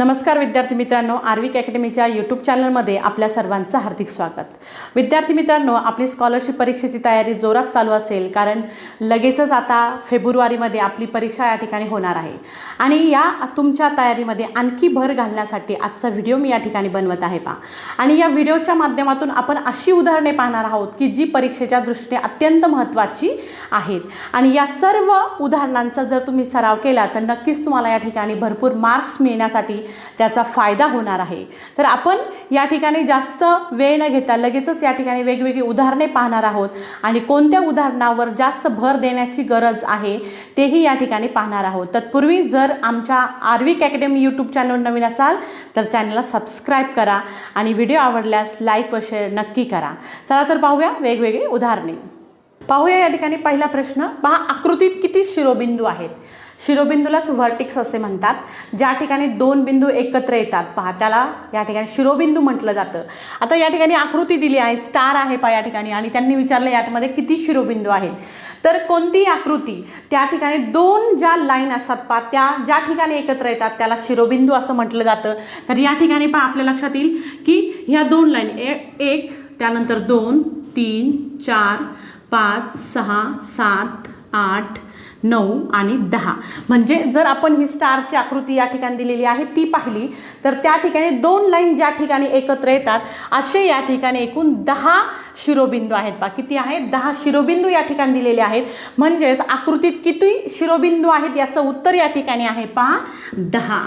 नमस्कार विद्यार्थी मित्रांनो आर्विक अकॅडमीच्या यूट्यूब चॅनलमध्ये आपल्या सर्वांचं हार्दिक स्वागत. विद्यार्थी मित्रांनो आपली स्कॉलरशिप परीक्षेची तयारी जोरात चालू असेल कारण लगेचच आता फेब्रुवारीमध्ये आपली परीक्षा या ठिकाणी होणार आहे. आणि या तुमच्या तयारीमध्ये आणखी भर घालण्यासाठी आजचा व्हिडिओ मी या ठिकाणी बनवत आहे पा आणि या व्हिडिओच्या माध्यमातून आपण अशी उदाहरणे पाहणार आहोत की जी परीक्षेच्या दृष्टीने अत्यंत महत्त्वाची आहेत. आणि या सर्व उदाहरणांचा जर तुम्ही सराव केला तर नक्कीच तुम्हाला या ठिकाणी भरपूर मार्क्स मिळण्यासाठी त्याचा फायदा होणार आहे. तर आपण या ठिकाणी जास्त वेळ न घेता लगेचच या ठिकाणी वेगवेगळी उदाहरणे पाहणार आहोत आणि कोणत्या उदाहरणावर जास्त भर देण्याची गरज आहे तेही या ठिकाणी पाहणार आहोत. तत्पूर्वी जर आमच्या आर्विक अकॅडमी यूट्यूब चॅनल नवीन असाल तर चॅनलला सबस्क्राईब करा आणि व्हिडिओ आवडल्यास लाईक व शेअर नक्की करा. चला तर पाहूया वेगवेगळी उदाहरणे. पाहूया या ठिकाणी पहिला प्रश्न पहा आकृतीत किती शिरोबिंदू आहेत? शिरोबिंदूलाच व्हर्टिक्स असे म्हणतात. ज्या ठिकाणी दोन बिंदू एकत्र येतात पहा त्याला या ठिकाणी शिरोबिंदू म्हटलं जातं. आता या ठिकाणी आकृती दिली आहे स्टार आहे पहा या ठिकाणी आणि त्यांनी विचारलं यामध्ये किती शिरोबिंदू आहेत. तर कोणती आकृती त्या ठिकाणी दोन ज्या लाईन असतात पहा त्या ज्या ठिकाणी एकत्र येतात त्याला शिरोबिंदू असं म्हटलं जातं. तर या ठिकाणी पहा आपल्या लक्षात येईल की ह्या दोन लाईन एक त्यानंतर दोन तीन चार पाच सहा सात आठ नऊ आणि दहा. म्हणजे जर आपण ही स्टारची आकृती या ठिकाणी दिलेली आहे ती पाहिली तर त्या ठिकाणी दोन लाईन ज्या ठिकाणी एकत्र येतात असे या ठिकाणी एकूण दहा शिरोबिंदू आहेत. पा किती आहेत दहा शिरोबिंदू या ठिकाणी दिलेले आहेत. म्हणजेच आकृतीत किती शिरोबिंदू आहेत याचं उत्तर या ठिकाणी आहे पहा दहा.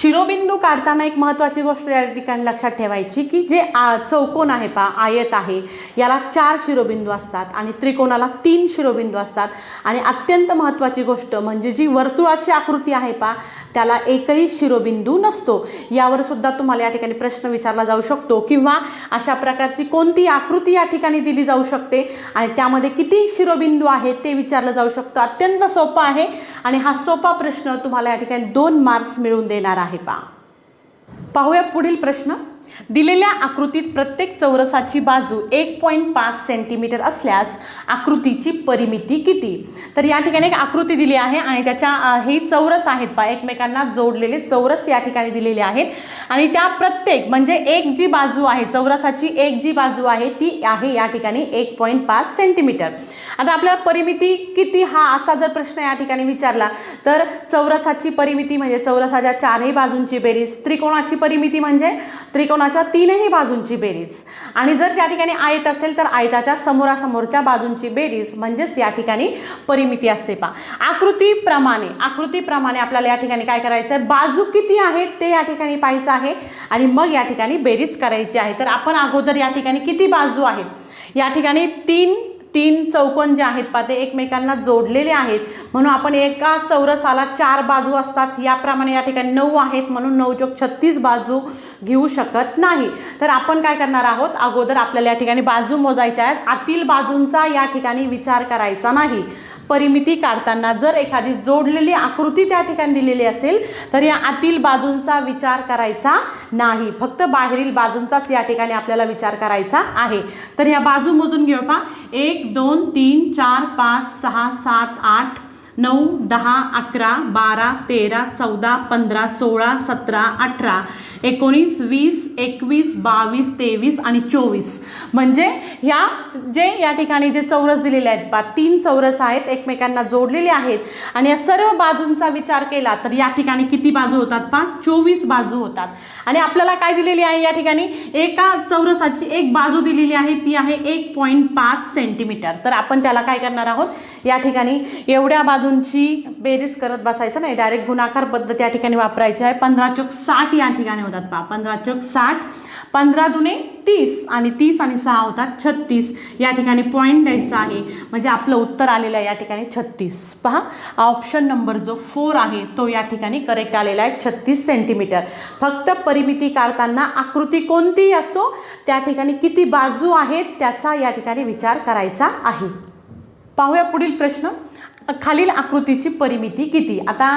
शिरोबिंदू काढताना एक महत्त्वाची गोष्ट या ठिकाणी लक्षात ठेवायची की जे आ चौकोन आहे पा आयत आहे याला चार शिरोबिंदू असतात आणि त्रिकोणाला तीन शिरोबिंदू असतात. आणि अत्यंत महत्त्वाची गोष्ट म्हणजे जी वर्तुळाची आकृती आहे पा त्याला एकही शिरोबिंदू नसतो. यावर सुद्धा तुम्हाला या ठिकाणी प्रश्न विचारला जाऊ शकतो किंवा अशा प्रकारची कोणती आकृती या ठिकाणी दिली जाऊ शकते आणि त्यामध्ये किती शिरोबिंदू आहेत ते विचारलं जाऊ शकतं. अत्यंत सोपा आहे आणि हा सोपा प्रश्न तुम्हाला या ठिकाणी दोन मार्क्स मिळवून देणार आहे पा पाहूया पुढील प्रश्न. दिलेल्या आकृतीत प्रत्येक चौरसाची बाजू एक पॉईंट पाच सेंटीमीटर असल्यास आकृतीची परिमिती किती? तर या ठिकाणी एक आकृती दिली आहे आणि त्याच्या हे चौरस आहेत पा एकमेकांना जोडलेले चौरस या ठिकाणी दिलेले आहेत. आणि त्या प्रत्येक म्हणजे एक जी बाजू आहे चौरसाची एक जी बाजू आहे ती आहे या ठिकाणी एक पॉईंट पाच सेंटीमीटर आता आपल्याला परिमिती किती? हा असा जर प्रश्न या ठिकाणी विचारला तर चौरसाची परिमिती म्हणजे चौरसाच्या चारही बाजूंची बेरीज. त्रिकोणाची परिमिती म्हणजे? त्रिकोणाच्या तीनही बाजूंची बेरीज. आणि जर त्या ठिकाणी आयत असेल तर आयताच्या समोरासमोरच्या बाजूंची बेरीज म्हणजेच या ठिकाणी परिमिती असते पा आकृतीप्रमाणे आकृतीप्रमाणे आपल्याला या ठिकाणी काय करायचं आहे बाजू किती आहेत ते या ठिकाणी पाहायचं आहे आणि मग या ठिकाणी बेरीज करायची आहे. तर आपण अगोदर या ठिकाणी किती बाजू आहेत? या ठिकाणी तीन तीन चौकोन जे आहेत पा ते एकमेकांना जोडलेले आहेत. म्हणून आपण एका चौरसाला चार बाजू असतात. याप्रमाणे या ठिकाणी नऊ आहेत म्हणून नऊ चोक छत्तीस बाजू घेऊ शकत नाही. तर आपण काय करणार आहोत? अगोदर आपल्याला या ठिकाणी बाजू मोजायच्या आहेत. आतील बाजूंचा या ठिकाणी विचार करायचा नाही. परिमिती काढताना जर एखादी जोडलेली आकृती त्या ठिकाणी दिलेली असेल तर या आतील बाजूंचा विचार करायचा नाही. फक्त बाहेरील बाजूंचाच या ठिकाणी आपल्याला विचार करायचा आहे. तर या बाजू मोजून घेऊ पा एक दोन तीन चार पाच सहा सात आठ नऊ दहा अकरा बारा तेरा चौदा पंधरा सोळा सतरा अठरा एकोणीस वीस एकवीस बावीस तेवीस आणि चोवीस. म्हणजे ह्या जे या ठिकाणी जे चौरस दिलेले आहेत बा तीन चौरस आहेत एकमेकांना जोडलेले आहेत. आणि या सर्व बाजूंचा विचार केला तर या ठिकाणी किती बाजू होतात पा चोवीस बाजू होतात. आणि आपल्याला काय दिलेली आहे या ठिकाणी? एका चौरसाची एक बाजू दिलेली आहे ती आहे एक पॉईंट पाच सेंटीमीटर. तर आपण त्याला काय करणार आहोत? या ठिकाणी एवढ्या बाजू बाजूंची बेरीज करत बसायचं नाही. डायरेक्ट गुणाकार पद्धत या ठिकाणी वापरायची आहे. पंधरा चौक साठ या ठिकाणी होतात पहा. पंधरा चौक साठ पंधरा दुने तीस आणि तीस आणि सहा होतात छत्तीस. या ठिकाणी पॉईंट द्यायचा आहे. म्हणजे आपलं उत्तर आलेलं आहे या ठिकाणी छत्तीस. पहा. ऑप्शन नंबर जो फोर आहे तो या ठिकाणी करेक्ट आलेला आहे. छत्तीस सेंटीमीटर फक्त परिमिती काढताना आकृती कोणतीही असो त्या ठिकाणी किती बाजू आहेत त्याचा या ठिकाणी विचार करायचा आहे. पाहूया पुढील प्रश्न. खालील आकृतीची परिमिती किती? आता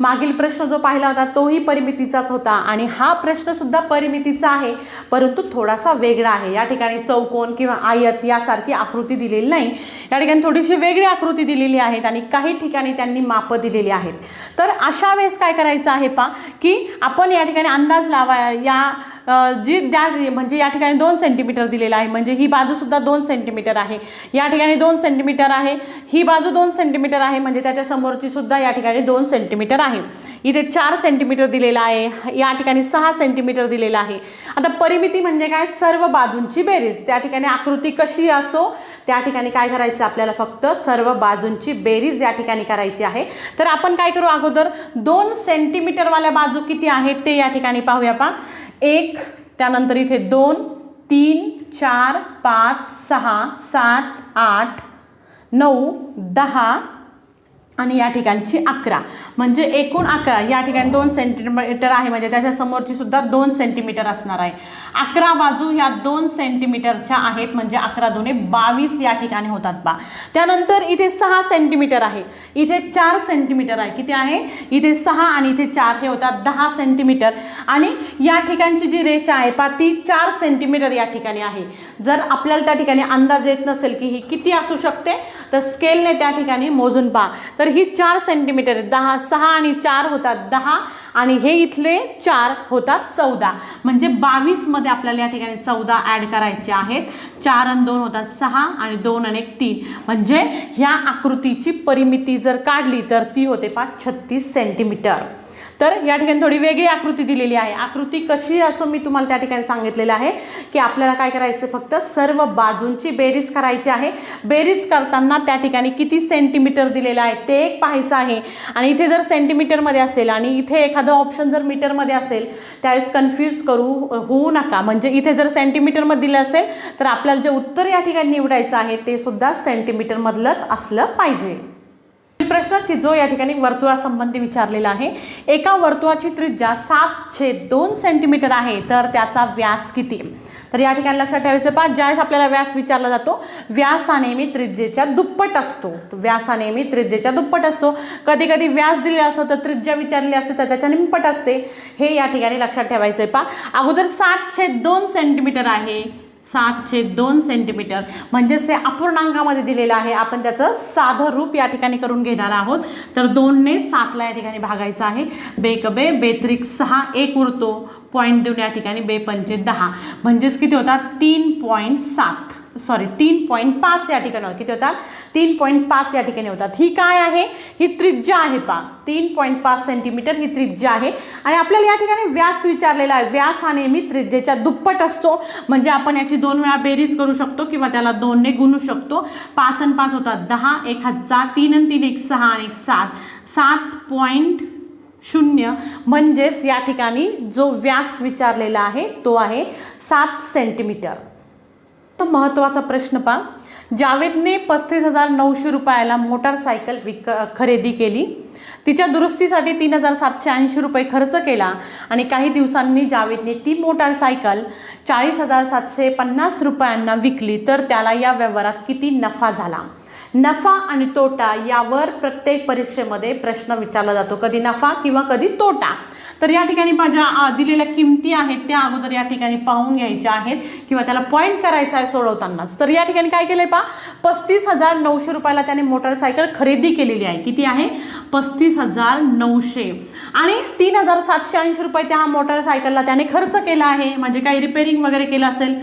मागील प्रश्न जो पाहिला होता तोही परिमितीचाच होता आणि हा प्रश्नसुद्धा परिमितीचा आहे परंतु थोडासा वेगळा आहे. या ठिकाणी चौकोन किंवा आयत यासारखी आकृती दिलेली नाही. या ठिकाणी थोडीशी वेगळी आकृती दिलेली आहेत आणि काही ठिकाणी त्यांनी मापं दिलेली आहेत. तर अशा वेळेस काय करायचं आहे पा की आपण या ठिकाणी अंदाज लावा. या जी द्या म्हणजे या ठिकाणी दोन सेंटीमीटर दिलेलं आहे म्हणजे ही बाजूसुद्धा दोन सेंटीमीटर आहे. या ठिकाणी दोन सेंटीमीटर आहे ही बाजू दोन सेंटीमीटर आहे म्हणजे त्याच्या समोरची सुद्धा या ठिकाणी दोन सेंटीमीटर आहे. इथे चार सेंटीमीटर दिलेलं आहे. या ठिकाणी सहा सेंटीमीटर दिलेलं आहे. आता परिमिती म्हणजे काय? सर्व बाजूंची बेरीज. त्या ठिकाणी आकृती कशी असो त्या ठिकाणी काय करायचं? आपल्याला फक्त सर्व बाजूंची बेरीज या ठिकाणी करायची आहे. तर आपण काय करू अगोदर? दोन सेंटीमीटरवाल्या बाजू किती आहेत ते या ठिकाणी पाहूया पा एक त्यानंतर इथे दोन तीन चार पाच सहा सात आठ नऊ दहा आणि या ठिकाणची अकरा. म्हणजे एकूण अकरा. या ठिकाणी दोन सेंटीमीटर आहे. म्हणजे त्याच्या समोरची सुद्धा दोन सेंटीमीटर असणार आहे. अकरा बाजू ह्या दोन सेंटीमीटरच्या आहेत. म्हणजे अकरा दोन्ही बावीस या ठिकाणी होतात बा. त्यानंतर इथे सहा सेंटीमीटर आहे. इथे चार सेंटीमीटर आहे. किती आहे? इथे सहा आणि इथे चार हे होतात दहा सेंटीमीटर आणि या ठिकाणची जी रेषा आहे पा ती चार सेंटीमीटर या ठिकाणी आहे. जर आपल्याला त्या ठिकाणी अंदाज येत नसेल की ही किती असू शकते? तर स्केलने त्या ठिकाणी मोजून पहा. तर ही चार सेंटीमीटर आहे. दहा सहा आणि चार होतात दहा आणि हे इथले चार होतात चौदा. म्हणजे बावीसमध्ये आपल्याला या ठिकाणी चौदा ॲड करायचे आहेत. चार आणि दोन होतात सहा आणि दोन आणि एक तीन. म्हणजे ह्या आकृतीची परिमिती जर काढली तर ती होते पाच छत्तीस सेंटीमीटर तर या ठिकाणी थोडी वेगळी आकृती दिलेली आहे. आकृती कशी असो मी तुम्हाला त्या ठिकाणी सांगितलेलं आहे की आपल्याला काय करायचं फक्त सर्व बाजूंची बेरीज करायची आहे. बेरीज करताना त्या ठिकाणी किती सेंटीमीटर दिलेलं आहे ते एक पाहायचं आहे. आणि इथे जर सेंटीमीटरमध्ये असेल आणि इथे एखादं ऑप्शन जर मीटरमध्ये असेल त्यावेळेस कन्फ्यूज करू होऊ नका. म्हणजे इथे जर सेंटीमीटरमध्ये दिलं असेल तर आपल्याला जे उत्तर या ठिकाणी निवडायचं आहे ते सुद्धा सेंटीमीटरमधलंच असलं पाहिजे. प्रश्न की जो या ठिकाणी वर्तुळासंबंधी विचारलेला आहे एका वर्तुळाची त्रिज्या सात छेद दोन सेंटीमीटर आहे तर त्याचा व्यास किती? तर या ठिकाणी लक्षात ठेवायचं पहा ज्यावेळेस आपल्याला व्यास विचारला जातो व्यास हा नेहमी त्रिज्येच्या दुप्पट असतो. व्यास हा नेहमी त्रिज्येच्या दुप्पट असतो. कधी कधी व्यास दिलेला असतो तर त्रिज्या विचारलेली असते तर त्याच्या निंपट असते. हे या ठिकाणी लक्षात ठेवायचं आहे पहा. अगोदर सात छेद दोन सेंटीमीटर आहे. सातशे दोन सेंटीमीटर. म्हणजेच हे अपूर्णांकामध्ये दिलेलं आहे. आपण त्याचं साधं रूप या ठिकाणी करून घेणार आहोत. तर दोनने सातला या ठिकाणी भागायचं आहे. बेक बे बेत्रिक सहा एक उरतो. पॉईंट देऊन या ठिकाणी बे पंचे दहा. म्हणजेच किती होतात? तीन पॉईंट सात. सॉरी तीन पॉईंट पाच या ठिकाणी किती होतात तीन पॉईंट पाच या ठिकाणी होतात ही काय आहे? ही त्रिज्या आहे पा तीन पॉईंट पाच सेंटीमीटर ही त्रिज्या आहे. आणि आपल्याला या ठिकाणी व्यास विचारलेला आहे. व्यास हा नेहमी त्रिज्येच्या दुप्पट असतो. म्हणजे आपण याची दोन वेळा बेरीज करू शकतो किंवा त्याला दोनने गुणू शकतो. पाच आणि पाच होतात दहा एक हजार तीन आणि तीन एक सहा आणि एक सात. सात पॉईंट शून्य म्हणजेच या ठिकाणी जो व्यास विचारलेला आहे तो आहे सात सेंटीमीटर तर महत्त्वाचा प्रश्न पहा. जावेदने पस्तीस हजार नऊशे रुपयाला मोटारसायकल विक खरेदी केली. तिच्या दुरुस्तीसाठी तीन हजार सातशे ऐंशी रुपये खर्च केला आणि काही दिवसांनी जावेदने ती मोटारसायकल चाळीस हजार सातशे पन्नास रुपयांना विकली. तर त्याला या व्यवहारात किती नफा झाला? नफा आणि तोटा यावर प्रत्येक परीक्षेमध्ये प्रश्न विचारला जातो. कधी नफा किंवा कधी तोटा? तर या ठिकाणी माझ्या दिलेल्या किमती आहेत त्या अगोदर या ठिकाणी पाहून घ्यायच्या आहेत किंवा त्याला पॉईंट करायचा आहे सोडवतानाच. तर या ठिकाणी काय केलं आहे पा पस्तीस हजार नऊशे रुपयाला त्याने मोटारसायकल खरेदी केलेली आहे. किती आहे? पस्तीस हजार नऊशे. आणि तीन हजार सातशे ऐंशी रुपये त्या मोटारसायकलला त्याने खर्च केला आहे. म्हणजे काही रिपेरिंग वगैरे केलं असेल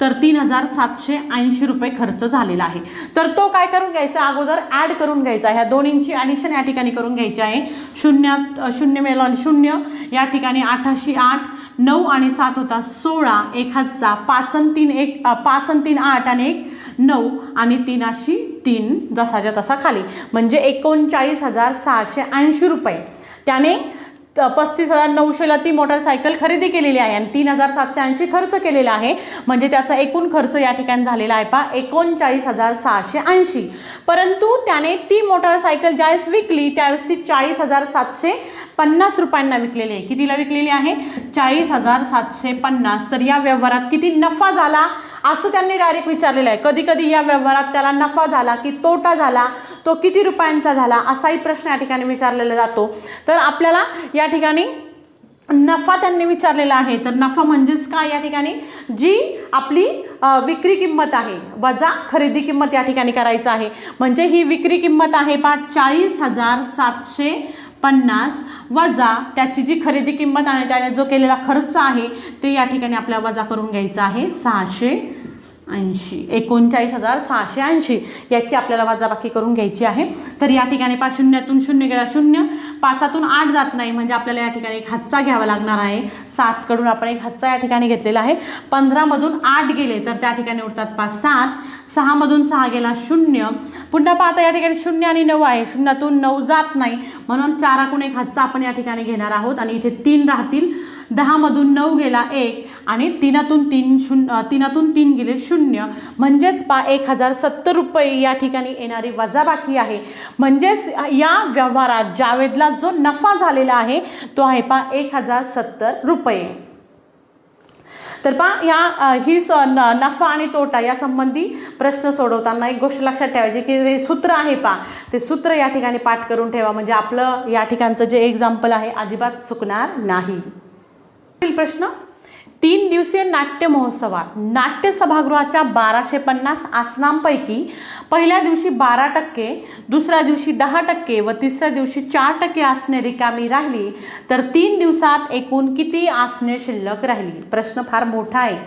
तर तीन हजार सातशे ऐंशी रुपये खर्च झालेला आहे. तर तो काय करून घ्यायचा? अगोदर ॲड करून घ्यायचा. ह्या दोन्हींची ॲडिशन या ठिकाणी करून घ्यायची आहे. शून्यात शून्य मेलॉन शून्य. या ठिकाणी आठाशी आठ नऊ आणि सात होता सोळा एक हातचा. पाचन तीन एक पाचन तीन आठ आणि एक नऊ आणि तीनाशी तीन जसाच्या तसा खाली. म्हणजे एकोणचाळीस हजार सहाशे ऐंशी रुपये. त्याने त- पस्तीस हजार नऊशेला ती मोटारसायकल खरेदी केलेली आहे आणि तीन हजार सातशे ऐंशी खर्च केलेला आहे. म्हणजे त्याचा एकूण खर्च या ठिकाणी झालेला आहे पा एकोणचाळीस हजार सहाशे ऐंशी. परंतु त्याने ती मोटारसायकल ज्यावेळेस विकली त्यावेळेस ती चाळीस हजार सातशे पन्नास रुपयांना विकलेली आहे. कितीला विकलेली आहे? चाळीस हजार सातशे पन्नास. तर या व्यवहारात किती नफा झाला? असं त्यांनी डायरेक्ट विचारलेलं आहे. कधी कधी या व्यवहारात त्याला नफा झाला की तोटा झाला तो किती रुपयांचा झाला असाही प्रश्न या ठिकाणी विचारलेला जातो. तर आपल्याला या ठिकाणी नफा त्यांनी विचारलेला आहे. तर नफा म्हणजेच काय या ठिकाणी? जी आपली विक्री किंमत आहे. वजा खरेदी किंमत या ठिकाणी करायचं आहे. म्हणजे ही विक्री किंमत आहे पा चाळीस हजार सातशे पन्नास वजा त्याची जी खरेदी किंमत आणि त्याने जो केलेला खर्च आहे ते या ठिकाणी आपल्याला वजा करून घ्यायचा आहे सहाशे ऐंशी एकोणचाळीस हजार सहाशे ऐंशी याची आपल्याला वजाबाकी करून घ्यायची आहे. तर या ठिकाणी पाच शून्यातून शून्य गेला शून्य. पाचातून आठ जात नाही म्हणजे आपल्याला या ठिकाणी एक हातचा घ्यावा लागणार आहे. सातकडून आपण एक हातचा या ठिकाणी घेतलेला आहे. पंधरामधून आठ गेले तर त्या ठिकाणी उरतात पाच सात. सहामधून सहा गेला शून्य. पुन्हा पाहता या ठिकाणी शून्य आणि नऊ आहे. शून्यातून नऊ जात नाही. म्हणून चाराकून एक हातचा आपण या ठिकाणी घेणार आहोत आणि इथे तीन राहतील. दहामधून नऊ गेला एक आणि तीनातून तीन शून्य तीनातून तीन गेले शून्य. म्हणजेच पा एक हजार सत्तर रुपये या ठिकाणी येणारी वजाबाकी आहे. म्हणजेच या व्यवहारात जावेदला जो नफा झालेला आहे तो आहे पा एक हजार सत्तर रुपये. तर पा या ही स न नफा आणि तोटा या संबंधी प्रश्न सोडवताना एक गोष्ट लक्षात ठेवायची की हे सूत्र आहे पा ते सूत्र या ठिकाणी पाठ करून ठेवा. म्हणजे आपलं या ठिकाणचं जे एक्झाम्पल आहे अजिबात चुकणार नाही. प्रश्न. तीन दिवसीय नाट्य महोत्सवात नाट्य सभागृहाच्या बाराशे पन्नास आसनांपैकी पहिल्या दिवशी बारा टक्के दुसऱ्या दिवशी दहा टक्के व तिसऱ्या दिवशी चार टक्के आसने रिकामी राहिली तर तीन दिवसात एकूण किती आसने शिल्लक राहिली? प्रश्न फार मोठा आहे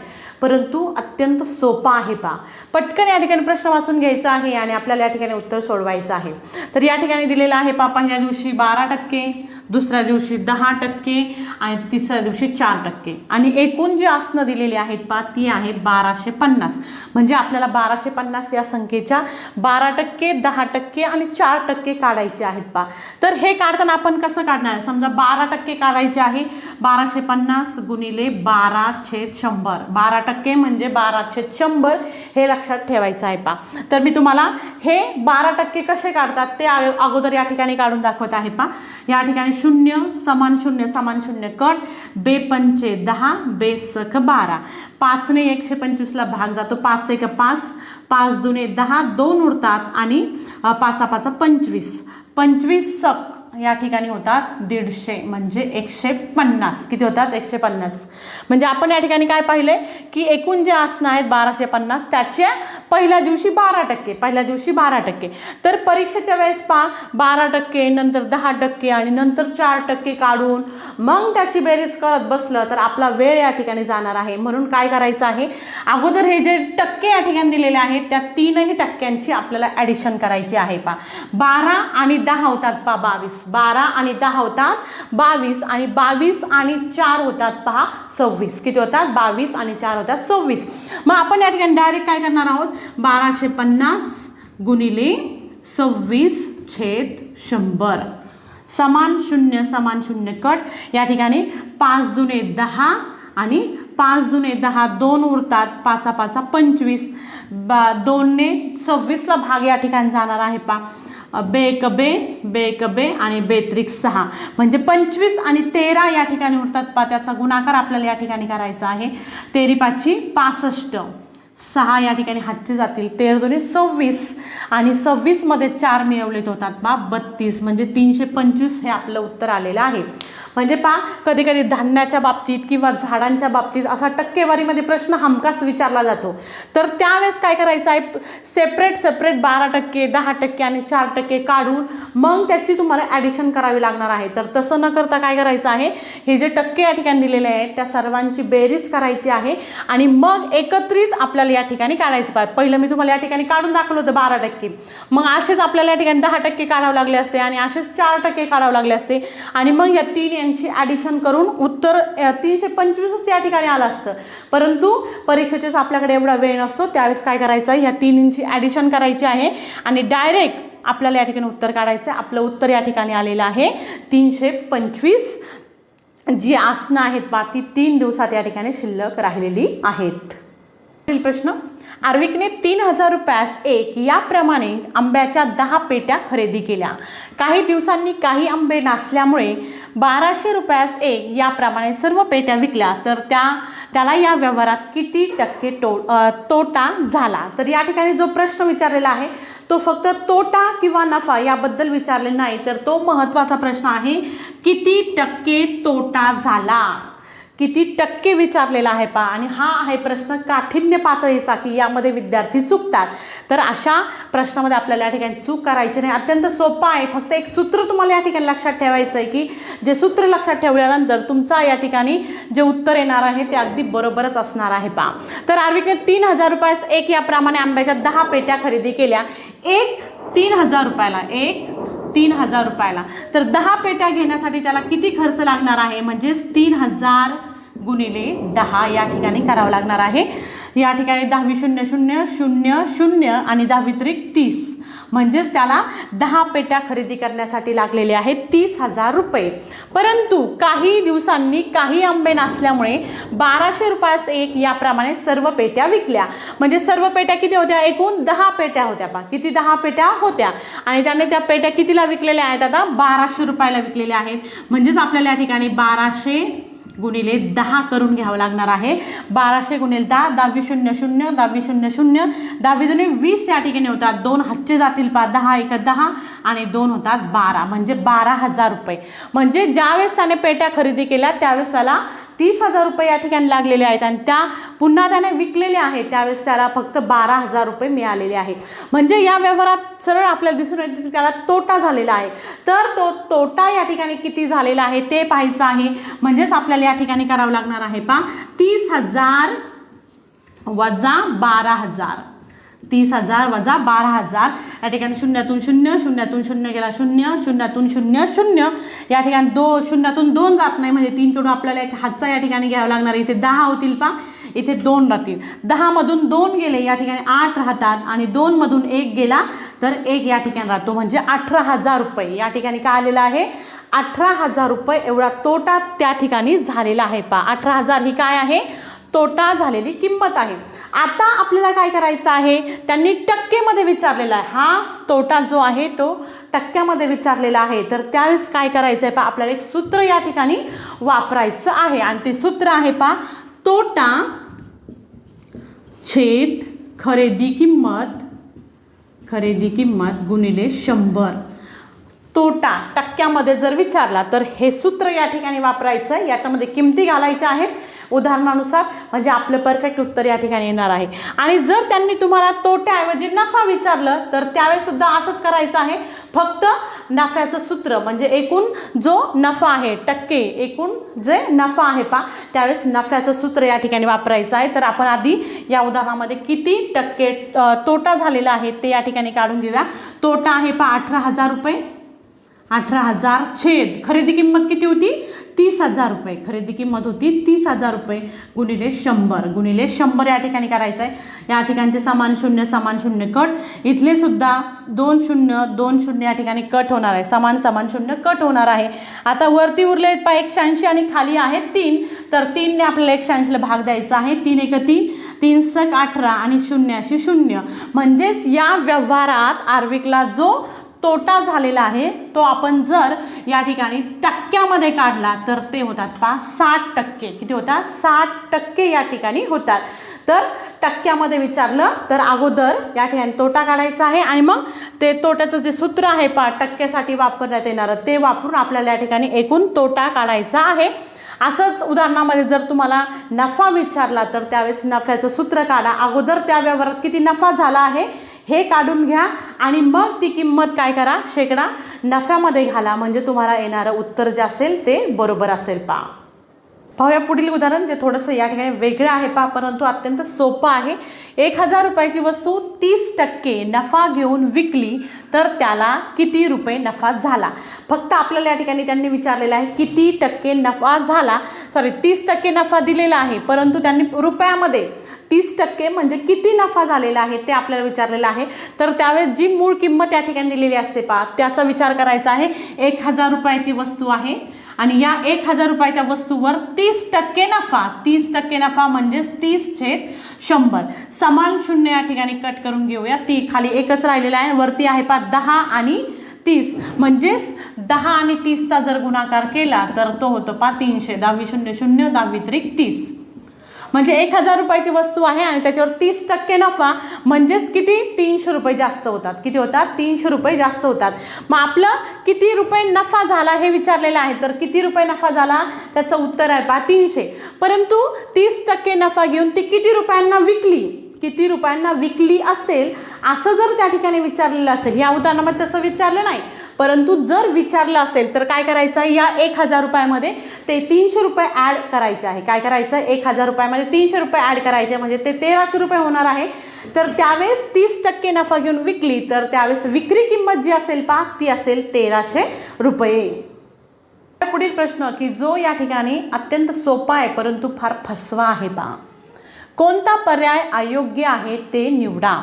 परंतु अत्यंत सोपा आहे पा पटकन या ठिकाणी प्रश्न वाचून घ्यायचा आहे आणि आपल्याला या ठिकाणी उत्तर सोडवायचं आहे. तर या ठिकाणी दिलेलं आहे पा पहिल्या दिवशी बारा टक्के दुसऱ्या दिवशी दहा टक्के आणि तिसऱ्या दिवशी चार टक्के. आणि एकूण जी आसनं दिलेली आहेत पा ती आहेत बाराशे पन्नास. म्हणजे आपल्याला बाराशे पन्नास या संख्येच्या बारा टक्के दहा टक्के आणि चार टक्के काढायचे आहेत पा तर हे काढताना आपण कसं काढणार? समजा बारा टक्के काढायचे आहे बाराशे पन्नास गुणिले बारा छेद शंभर. बारा टक्के म्हणजे बारा छेद शंभर हे लक्षात ठेवायचं आहे पा तर मी तुम्हाला हे बारा टक्के कसे काढतात ते अगोदर या ठिकाणी काढून दाखवत आहे पा या ठिकाणी शून्य समान शून्य समान शून्य कट. बे पंचे दहा बे सख बारा. पाचने एकशे पंचवीसला भाग जातो. पाच एक पाच पाच दुने दहा दोन उरतात आणि पाचा पाचा पंचवीस. पंचवीस सक या ठिकाणी होतात दीडशे म्हणजे एकशे पन्नास. किती होतात? एकशे पन्नास. म्हणजे आपण या ठिकाणी काय पाहिले? की एकूण जे आसनं आहेत बाराशे पन्नास त्याच्या पहिल्या दिवशी बारा टक्के पहिल्या दिवशी बारा टक्के. तर परीक्षेच्या वेळेस पा बारा टक्के नंतर दहा टक्के आणि नंतर चार टक्के काढून मग त्याची बेरीज करत बसलं तर आपला वेळ या ठिकाणी जाणार आहे. म्हणून काय करायचं आहे? अगोदर हे जे टक्के या ठिकाणी दिलेले आहेत त्या तीनही टक्क्यांची आपल्याला ॲडिशन करायची आहे पा बारा आणि दहा होतात पा बावीस. बारा आणि दहा होतात बावीस आणि बावीस आणि चार होतात. पहा सव्वीस. किती होतात? बावीस आणि चार होतात सव्वीस. मग आपण या ठिकाणी डायरेक्ट काय करणार आहोत? बाराशे पन्नास गुणिले सव्वीस छेद शंभर. समान शून्य समान शून्य कट. या ठिकाणी पाच दुने दहा आणि पाच दुने दहा दोन उरतात. पाचा पाचा पंचवीस. बा दोनने सव्वीसला भाग या ठिकाणी जाणार आहे पा बे एक बे बे बे आणि बेत्रिक सहा. म्हणजे पंचवीस आणि तेरा या ठिकाणी उरतात. पा त्याचा गुणाकार आपल्याला या ठिकाणी करायचा आहे. तेरी पाचशी पासष्ट. सहा या ठिकाणी हातचे जातील. तेर दोन्ही सव्वीस. आणि सव्वीसमध्ये चार मिळवलेत होतात बा बत्तीस. म्हणजे तीनशे पंचवीस हे आपलं उत्तर आलेलं आहे. म्हणजे पा कधी कधी धान्याच्या बाबतीत किंवा झाडांच्या बाबतीत असा टक्केवारीमध्ये प्रश्न हमखास विचारला जातो. तर त्यावेळेस काय करायचं आहे? सेपरेट सेपरेट बारा टक्के दहा टक्के आणि चार टक्के काढून मग त्याची तुम्हाला ॲडिशन करावी लागणार आहे. तर तसं न करता काय करायचं आहे? हे जे टक्के या ठिकाणी दिलेले आहेत त्या सर्वांची बेरीज करायची आहे आणि मग एकत्रित आपल्याला या ठिकाणी काढायचं पाहिजे पहिलं मी तुम्हाला या ठिकाणी काढून दाखवलं होतं बारा टक्के. मग असेच आपल्याला या ठिकाणी दहा टक्के काढावं लागले असते आणि असेच चार टक्के काढावं लागले असते आणि मग या तीन यांची ॲडिशन करून उत्तर तीनशे पंचवीसच या ठिकाणी आलं असतं. परंतु परीक्षेचेच आपल्याकडे एवढा वेळ नसतो त्यावेळेस काय करायचं आहे? ह्या तिन्हींची ॲडिशन करायची आहे आणि डायरेक्ट आपल्याला या ठिकाणी उत्तर काढायचं आहे. आपलं उत्तर या ठिकाणी आलेलं आहे. तीनशे पंचवीस जी आसनं आहेत बाकी तीन दिवसात या ठिकाणी शिल्लक राहिलेली आहेत. पुढील प्रश्न? आर्विकने तीन हजार रुपयास एक याप्रमाणे आंब्याच्या दहा पेट्या खरेदी केल्या. काही दिवसांनी काही आंबे नासल्यामुळे बाराशे रुपयास एक याप्रमाणे सर्व पेट्या विकल्या. तर त्या त्याला या व्यवहारात किती टक्के टो तोटा झाला? तर या ठिकाणी जो प्रश्न विचारलेला आहे तो फक्त तोटा किंवा नफा याबद्दल विचारले नाही तर तो महत्त्वाचा प्रश्न आहे किती टक्के तोटा झाला? किती टक्के विचारलेला आहे पा. आणि हा आहे प्रश्न काठिण्य पातळीचा की यामध्ये विद्यार्थी चुकतात. तर अशा प्रश्नामध्ये आपल्याला या ठिकाणी चूक करायची नाही. अत्यंत सोपा आहे. फक्त एक सूत्र तुम्हाला या ठिकाणी लक्षात ठेवायचं आहे की जे सूत्र लक्षात ठेवल्यानंतर तुमचा या ठिकाणी जे उत्तर येणार आहे ते अगदी बरोबरच असणार आहे पा. तर आर्विकने तीन हजार रुपयास एक याप्रमाणे आंब्याच्या दहा पेट्या खरेदी केल्या. एक तीन हजार रुपयाला एक तीन हजार रुपयाला. तर दहा पेट्या घेण्यासाठी त्याला किती खर्च लागणार आहे? म्हणजेच तीन हजार गुणिले दहा या ठिकाणी करावं लागणार आहे. या ठिकाणी दहावी शून्य शून्य शून्य शून्य आणि दहावी त्रिक तीस. म्हणजेच त्याला दहा पेट्या खरेदी करण्यासाठी लागलेले आहेत तीस हजार रुपये. परंतु काही दिवसांनी काही आंबे नसल्यामुळे बाराशे रुपयास एक याप्रमाणे सर्व पेट्या विकल्या. म्हणजे सर्व पेट्या किती होत्या? एकूण दहा पेट्या होत्या बा. किती दहा पेट्या होत्या? आणि त्याने त्या पेट्या कितीला विकलेल्या आहेत आता बाराशे रुपयाला विकलेल्या आहेत. म्हणजेच आपल्याला या ठिकाणी बाराशे गुणिले दहा करून घ्यावं लागणार आहे. बाराशे गुणिले दहा दहावी शून्य शून्य दहावी शून्य शून्य. दहावी जुने वीस या ठिकाणी होतात. दोन हातचे जातील पा दहा एक दहा आणि दोन होतात बारा. म्हणजे बारा हजार रुपये. म्हणजे ज्यावेळेस त्याने पेट्या खरेदी केल्या त्यावेळेस त्याला तीस हजार रुपये या ठिकाणी लागलेले आहेत आणि त्या पुन्हा त्याने विकलेले आहेत. त्यावेळेस त्याला फक्त बारा हजार रुपये मिळालेले आहेत. म्हणजे या व्यवहारात सरळ आपल्याला दिसून येते की त्याला तोटा झालेला आहे. तर तो तोटा या ठिकाणी किती झालेला आहे ते पाहायचं आहे. म्हणजेच आपल्याला या ठिकाणी करावं लागणार आहे पा तीस हजार वजा बारा हजार. तीस हजार वजा बारा हजार. या ठिकाणी शून्यातून शून्य शून्यातून शून्य गेला शून्य शून्यातून शून्य शून्य. या ठिकाणी दो शून्यातून दोन जात नाही. म्हणजे तीनकडून आपल्याला एक हातचा या ठिकाणी घ्यावा लागणार इथे दहा होतील पा इथे दोन राहतील. दहामधून दोन गेले या ठिकाणी आठ राहतात. आणि दोनमधून एक गेला तर एक या ठिकाणी राहतो. म्हणजे अठरा हजार रुपये. या ठिकाणी काय आलेलं आहे? अठरा हजार रुपये एवढा तोटा त्या ठिकाणी झालेला आहे पा अठरा हजार ही काय आहे? तोटा झालेली किंमत आहे. आता आपल्याला काय करायचं आहे? त्यांनी टक्केमध्ये विचारलेला आहे. हा तोटा जो आहे तो टक्क्यामध्ये विचारलेला आहे. तर त्यावेळेस काय करायचं आहे पा आपल्याला एक सूत्र या ठिकाणी वापरायचं आहे. आणि ते सूत्र आहे पा तोटा छेद खरेदी किंमत खरेदी किंमत गुणिले शंभर. तोटा टक्क्यामध्ये जर विचारला तर हे सूत्र या ठिकाणी वापरायचं आहे याच्यामध्ये किमती घालायच्या आहेत. उदाहरणानुसार म्हणजे आपलं परफेक्ट उत्तर या ठिकाणी येणार आहे. आणि जर त्यांनी तुम्हाला तोट्याऐवजी नफा विचारलं तर त्यावेळेस सुद्धा असंच करायचं आहे. फक्त नफ्याचं सूत्र म्हणजे एकूण जो नफा आहे टक्के एकूण जे नफा आहे पा त्यावेळेस नफ्याचं सूत्र या ठिकाणी वापरायचं आहे. तर आपण आधी या उदाहरणामध्ये किती टक्के तोटा झालेला आहे ते या ठिकाणी काढून घेऊया. तोटा आहे पा अठरा हजार रुपये. अठरा हजार छेद. खरेदी किंमत किती होती? तीस हजार रुपये. खरेदी किंमत होती तीस हजार रुपये गुणिले शंभर. गुणिले शंभर या ठिकाणी करायचं आहे या ठिकाणचे समान शून्य समान शून्य कट. इथले सुद्धा दोन शून्य दोन शून्य या ठिकाणी कट होणार आहे. समान समान शून्य कट होणार आहे. आता वरती उरले आहेत पा एकशे ऐंशी आणि खाली आहेत तीन. तर तीनने आपल्याला एकशे ऐंशीला भाग द्यायचा आहे. तीन एक तीन. तीन सक अठरा आणि शून्याशी शून्य. म्हणजेच या व्यवहारात आर्विकला जो तोटा झालेला आहे तो आपण जर या ठिकाणी टक्क्यामध्ये काढला तर ते होतात पा साठ टक्के. किती होतात? साठ टक्के या ठिकाणी होतात. तर टक्क्यामध्ये विचारलं तर अगोदर या ठिकाणी तोटा काढायचा आहे आणि मग ते तोट्याचं जे सूत्र आहे पा टक्क्यासाठी वापरण्यात येणारं ते वापरून आपल्याला या ठिकाणी एकूण तोटा काढायचा आहे. असंच उदाहरणामध्ये जर तुम्हाला नफा विचारला तर त्यावेळेस नफ्याचं सूत्र काढा. अगोदर त्या व्यवहारात किती नफा झाला आहे? हे काढून घ्या आणि मग ती किंमत काय करा? शेकडा नफ्यामध्ये घाला. म्हणजे तुम्हाला येणारं उत्तर जे असेल ते बरोबर असेल पा पाहूया पुढील उदाहरण जे थोडंसं या ठिकाणी वेगळं आहे पा परंतु अत्यंत सोपं आहे. एक हजार रुपयाची वस्तू तीस टक्के नफा घेऊन विकली तर त्याला किती रुपये नफा झाला? फक्त आपल्याला या ठिकाणी त्यांनी विचारलेलं आहे किती टक्के नफा झाला? सॉरी तीस टक्के नफा दिलेला आहे परंतु त्यांनी रुपयामध्ये तीस टक्के म्हणजे किती नफा झालेला आहे ते आपल्याला विचारलेलं आहे. तर त्यावेळेस जी मूळ किंमत या ठिकाणी दिलेली असते पा त्याचा विचार करायचा आहे एक हजार रुपयाची वस्तू आहे. आणि या एक हजार रुपयाच्या वस्तूवर तीस टक्के नफा तीस टक्के नफा म्हणजेच तीस छेद शंभर. समान शून्य या ठिकाणी कट करून घेऊया. ती खाली एकच राहिलेला आहे वरती आहे पा दहा आणि तीस. म्हणजेच दहा आणि तीसचा जर गुणाकार केला तर तो होतो पा तीनशे. दहावी शून्य शून्य दहावी त्रिक तीस. म्हणजे एक हजार रुपयाची वस्तू आहे आणि त्याच्यावर तीस टक्के नफा म्हणजेच किती? तीनशे रुपये जास्त होतात. किती होतात? तीनशे रुपये जास्त होतात. मग आपलं किती रुपये नफा झाला हे विचारलेलं आहे. तर किती रुपये नफा झाला? त्याचं उत्तर आहे पा तीनशे. परंतु तीस टक्के नफा घेऊन ती किती रुपयांना विकली? किती रुपयांना विकली असेल? असं जर त्या ठिकाणी विचारलेलं असेल या उदाहरणामध्ये तसं विचारलं नाही. परंतु जर विचारलं असेल तर काय करायचं आहे? या एक हजार रुपयामध्ये ते तीनशे रुपये ॲड करायचे आहे. काय करायचं? आहे एक हजार रुपयामध्ये तीनशे रुपये ॲड करायचे म्हणजे ते तेराशे रुपये होणार आहे. तर त्यावेळेस तीस टक्के नफा घेऊन विकली तर त्यावेळेस विक्री किंमत जी असेल पा ती असेल तेराशे रुपये. पुढील प्रश्न की जो या ठिकाणी अत्यंत सोपा आहे परंतु फार फसवा आहे पा कोणता पर्याय अयोग्य आहे ते निवडा.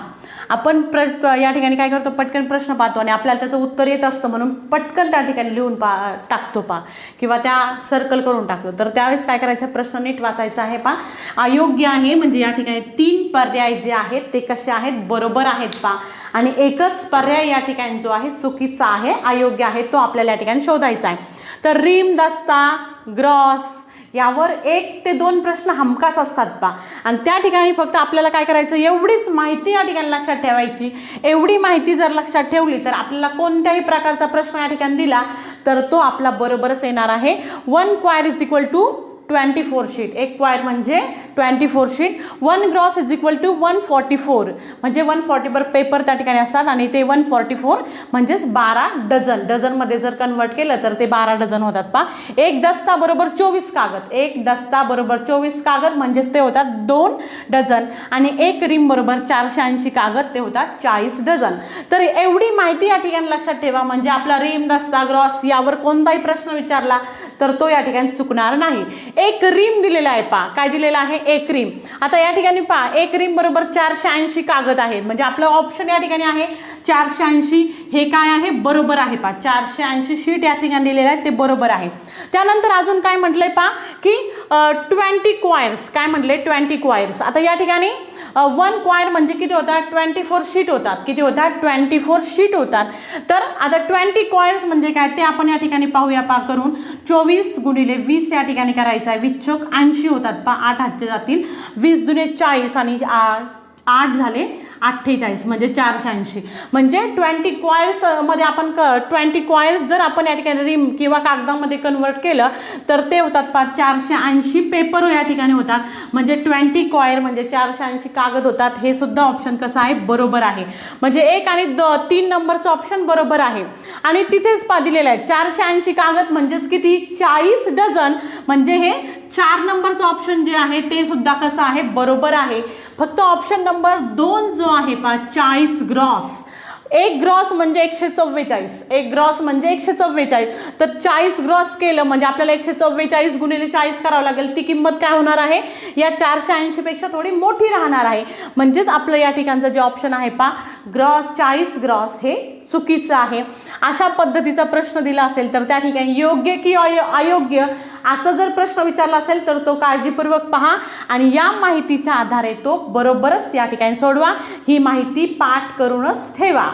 आपण प्र या ठिकाणी काय करतो? पटकन प्रश्न पाहतो आणि आपल्याला त्याचं उत्तर येत असतं म्हणून पटकन त्या ठिकाणी लिहून पा टाकतो पा. किंवा त्या सर्कल करून टाकतो. तर त्यावेळेस काय करायचं? प्रश्न नीट वाचायचा आहे पा. अयोग्य आहे म्हणजे या ठिकाणी तीन पर्याय जे आहेत ते कसे आहेत? बरोबर आहेत पा. आणि एकच पर्याय या ठिकाणी जो आहे चुकीचा आहे अयोग्य आहे तो आपल्याला या ठिकाणी शोधायचा आहे. तर रिम दस्ता ग्रॉस यावर एक ते दोन प्रश्न हमखास असतात पा आणि त्या ठिकाणी फक्त आपल्याला काय करायचं? एवढीच माहिती या ठिकाणी लक्षात ठेवायची. एवढी माहिती जर लक्षात ठेवली तर आपल्याला कोणत्याही प्रकारचा प्रश्न या ठिकाणी दिला तर तो आपला बरोबरच येणार आहे. One quire is equal to twenty four sheet एक क्वायर म्हणजे twenty four sheet one gross is equal to one forty four म्हणजे वन फॉर्टीवर पेपर त्या ठिकाणी असतात आणि ते वन फॉर्टी फोर म्हणजेच बारा डझन. डझनमध्ये जर कन्वर्ट केलं तर ते बारा डझन होतात पा एक दस्ता बरोबर चोवीस कागद. एक दस्ता बरोबर चोवीस कागद म्हणजेच ते होतात दोन डझन. आणि एक रिम बरोबर चारशे ऐंशी कागद ते होतात चाळीस डझन. तर एवढी माहिती या ठिकाणी लक्षात ठेवा. म्हणजे आपला रिम दस्ता ग्रॉस यावर कोणताही प्रश्न विचारला तर तो या ठिकाणी चुकणार नाही. एक रिम दिलेला आहे पा काय दिलेला आहे? एक रिम. आता या ठिकाणी पा एक रिम बरोबर चारशे ऐंशी कागद आहे म्हणजे आपलं ऑप्शन या ठिकाणी आहे चारशे ऐंशी. हे काय आहे? बरोबर आहे पा चारशे ऐंशी शीट या ठिकाणी दिलेलं आहे ते बरोबर आहे. त्यानंतर अजून काय म्हटलंय पा की ट्वेंटी क्वायर्स काय म्हटले ट्वेंटी क्वायर्स आता या ठिकाणी वन क्वायर म्हणजे किती होतात ट्वेंटी फोर शीट होतात. किती होतात ट्वेंटी फोर शीट होतात. तर आता ट्वेंटी क्वायर्स म्हणजे काय? ते आपण या ठिकाणी पाहूया पा करून. चोवीस गुणिले वीस या ठिकाणी करायचं आहे. वीस ऐंशी होतात. पा आठ हातचे जातील. वीस दुने चाळीस आणि आठ झाले. अठ्ठेचाळीस म्हणजे चारशे ऐंशी. म्हणजे ट्वेंटी क्वायर्समध्ये आपण क ट्वेंटी क्वायर्स जर आपण या ठिकाणी रिम किंवा कागदामध्ये कन्वर्ट केलं तर ते होतात पा चारशे ऐंशी पेपर या ठिकाणी होतात. म्हणजे ट्वेंटी क्वायर म्हणजे चारशे ऐंशी कागद होतात. हे सुद्धा ऑप्शन कसं आहे? बरोबर आहे. म्हणजे एक आणि द तीन नंबरचं ऑप्शन बरोबर आहे. आणि तिथेच पा दिलेलं आहे. चारशे ऐंशी कागद म्हणजेच किती? चाळीस डझन. म्हणजे हे चार नंबरचं ऑप्शन जे आहे ते सुद्धा कसं आहे? बरोबर आहे. फक्त ऑप्शन नंबर दोन जो आहे पा चाळीस ग्रॉस एक ग्रॉस म्हणजे एकशे चव्वेचाळीस. एक ग्रॉस म्हणजे एकशे चव्वेचाळीस. तर चाळीस ग्रॉस केलं म्हणजे आपल्याला एकशे चव्वेचाळीस गुणिले चाळीस करावं लागेल. ती किंमत काय होणार आहे? या चारशे ऐंशीपेक्षा थोडी मोठी राहणार आहे. म्हणजेच आपलं या ठिकाणचं जे ऑप्शन आहे पा ग्रॉस चाळीस ग्रॉस हे चुकीचं आहे. अशा पद्धतीचा प्रश्न दिला असेल तर त्या ठिकाणी योग्य की अयो अयोग्य असं जर प्रश्न विचारला असेल तर तो काळजीपूर्वक पहा आणि या माहितीच्या आधारे तो बरोबरच या ठिकाणी सोडवा. ही माहिती पाठ करूनच ठेवा.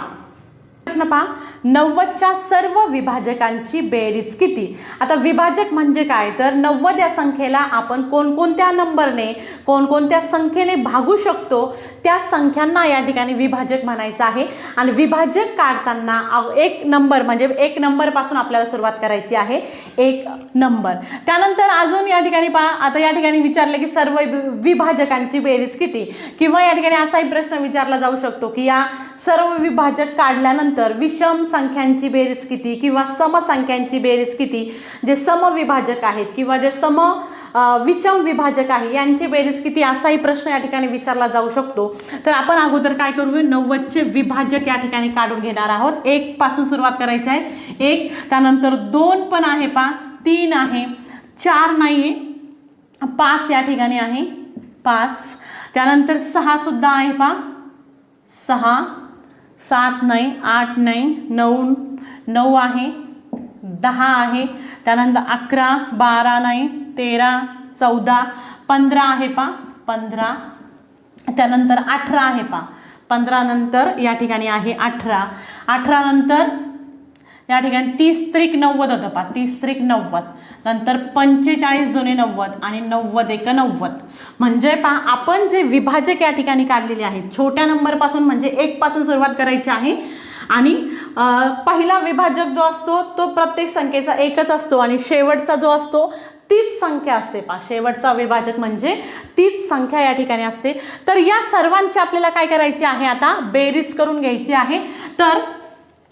प्रश्न पहा. नव्वदच्या सर्व विभाजकांची बेरीज किती? आता विभाजक म्हणजे काय? तर नव्वद या संख्येला आपण कोणकोणत्या नंबरने कोणकोणत्या संख्येने भागू शकतो? त्या संख्यांना या ठिकाणी विभाजक म्हणायचं आहे. आणि विभाजक काढताना एक नंबर म्हणजे एक नंबरपासून आपल्याला सुरुवात करायची आहे. एक नंबर. त्यानंतर अजून या ठिकाणी पहा. आता या ठिकाणी विचारलं की सर्व विभाजकांची बेरीज किती? किंवा या ठिकाणी असाही प्रश्न विचारला जाऊ शकतो की या सर्व विभाजक काढल्यानंतर विषम संख्यांची बेरीज किती किंवा समसंख्यांची बेरीज किती? जे समविभाजक आहेत किंवा जे सम विषम विभाजक आहे यांची बेरीज किती? असाही प्रश्न या ठिकाणी विचारला जाऊ शकतो. तर आपण अगोदर काय करू नव्वदचे विभाजक या ठिकाणी काढून घेणार आहोत. एक पासून सुरुवात करायची आहे. एक त्यानंतर दोन पण आहे पा तीन आहे. चार नाही आहे पाच या ठिकाणी आहे. पाच. त्यानंतर सहा सुद्धा आहे पा सहा. सात नाही आठ नाही नऊ नऊ आहे दहा आहे. त्यानंतर अकरा बारा नाही तेरा चौदा पंधरा आहे पा पंधरा. त्यानंतर अठरा आहे पा पंधरानंतर या ठिकाणी आहे अठरा. अठरानंतर या ठिकाणी तीस त्रिक नव्वद होतं पा तीस त्रिक नव्वद. नंतर पंचेचाळीस दोन्ही नव्वद आणि नव्वद एक नव्वद. म्हणजे पहा आपण जे विभाजक या ठिकाणी काढलेले आहेत छोट्या नंबरपासून म्हणजे एकपासून सुरुवात करायची आहे. आणि पहिला विभाजक जो असतो तो प्रत्येक संख्येचा एकच असतो आणि शेवटचा जो असतो तीच संख्या असते पा शेवटचा विभाजक म्हणजे तीच संख्या या ठिकाणी असते. तर या सर्वांची आपल्याला काय करायची आहे आता? बेरीज करून घ्यायची आहे. तर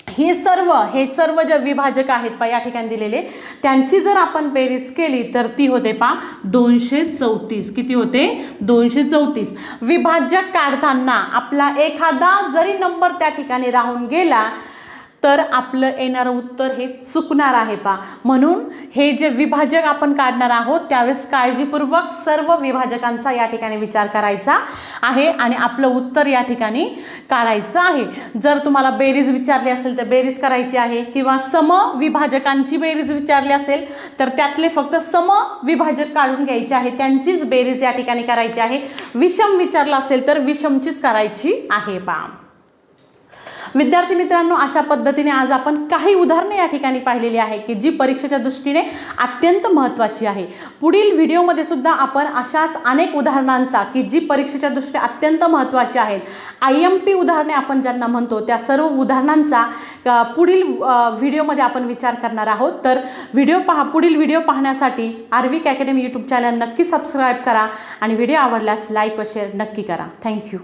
हे सर्व हे सर्व जे विभाजक आहेत पा या ठिकाणी दिलेले त्यांची जर आपण बेरीज केली तर ती होते पा दोनशे चौतीस. किती होते? दोनशे चौतीस. विभाजक काढताना आपला एखादा जरी नंबर त्या ठिकाणी राहून गेला तर आपलं येणारं उत्तर हे चुकणार आहे पा. म्हणून हे जे विभाजक आपण काढणार आहोत त्यावेळेस काळजीपूर्वक सर्व विभाजकांचा या ठिकाणी विचार करायचा आहे आणि आपलं उत्तर या ठिकाणी काढायचं आहे. जर तुम्हाला बेरीज विचारली असेल तर बेरीज करायची आहे किंवा सम विभाजकांची बेरीज विचारली असेल तर त्यातले फक्त सम विभाजक काढून घ्यायचे आहे. त्यांचीच बेरीज या ठिकाणी करायची आहे. विषम विचारला असेल तर विषमचीच करायची आहे पा. विद्यार्थी मित्रांनो अशा पद्धतीने आज आपण काही उदाहरणे या ठिकाणी पाहिलेली आहे की जी परीक्षेच्या दृष्टीने अत्यंत महत्त्वाची आहे. पुढील व्हिडिओमध्ये सुद्धा आपण अशाच अनेक उदाहरणांचा की जी परीक्षेच्या दृष्टीने अत्यंत महत्त्वाची आहेत आय एम पी उदाहरणे आपण ज्यांना म्हणतो त्या सर्व उदाहरणांचा पुढील व्हिडिओमध्ये आपण विचार करणार आहोत. तर व्हिडिओ पहा पुढील व्हिडिओ पाहण्यासाठी आर्विक अकॅडमी यूट्यूब चॅनल नक्की सबस्क्राईब करा आणि व्हिडिओ आवडल्यास लाईक व शेअर नक्की करा. थँक्यू.